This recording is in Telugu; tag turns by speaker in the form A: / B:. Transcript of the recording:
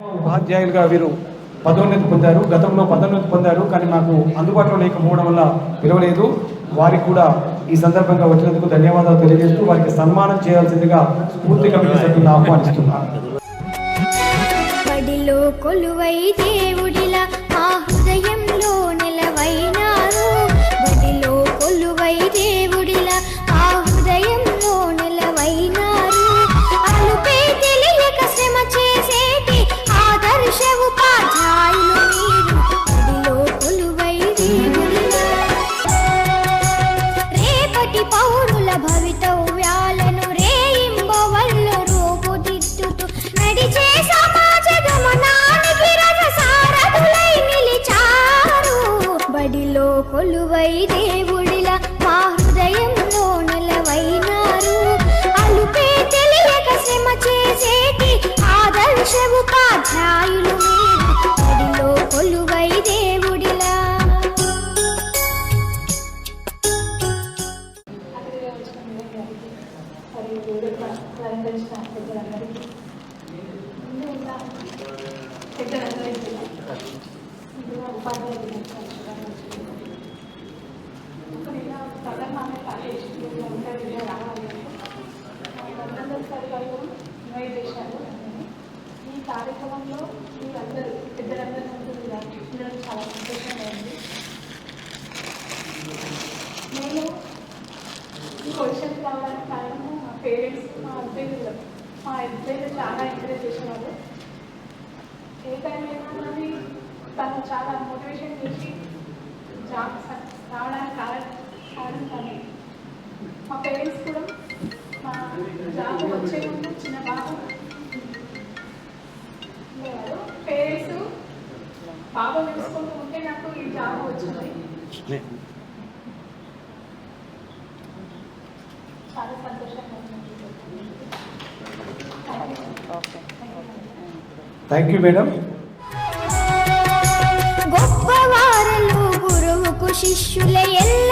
A: ఉపాధ్యాయులుగా వీరు పదోన్నతి పొందారు గతంలో పదోన్నతి పొందారు కానీ మాకు అందుబాటులో లేకపోవడం వల్ల పిలవలేదు వారికి కూడా ఈ సందర్భంగా వచ్చినందుకు ధన్యవాదాలు తెలియజేస్తూ వారికి సన్మానం చేయాల్సిందిగా స్ఫూర్తి కమిటీ సభ్యులను
B: ఆహ్వానిస్తున్నారు కొలువై దేవుడిలా మా హృదయంలో బడిలో కొలువై దేవుడిలా పౌరుల భవితవ్యాలను రేయింబవళ్ళు రూపుదిద్దుతూ నడిచే సమాజ గమనానికి రథసారథులై
C: మరియు వేదిక అలంకరించిన పెద్దలందరికీ ముందు పెద్దలందరికీ ఉపాధ్యాయ ప్రధానమైన కాలేజీలో ఇన్వైట్ చేశారు ఈ కార్యక్రమంలో మీరందరూ పెద్దలందరూ ముందు చాలా సంతోషంగా ఉంది నేను ఈ క్వశ్చన్ కావడానికి కారణం పేరెంట్స్ మా హస్బెండ్ మా హస్బెండ్ చాలా ఎంకరేజ్ చేసేవాళ్ళు ఏ టైం అయినా తను చాలా మోటివేషన్ చేసి జాబ్ రావడానికి కారణం కారణం కానీ మా పేరెంట్స్ కూడా మా జాబ్ వచ్చే ముందు చిన్న బాబు పేరెంట్స్ బాబు తెలుసుకుంటూ ఉంటే నాకు ఈ జాబ్ వచ్చింది. చాలా సంతోషంగా
A: థ్యాంక్ యూ మేడం
B: గొప్పవారలు గురువుకు శిష్యులే ఎల్లవ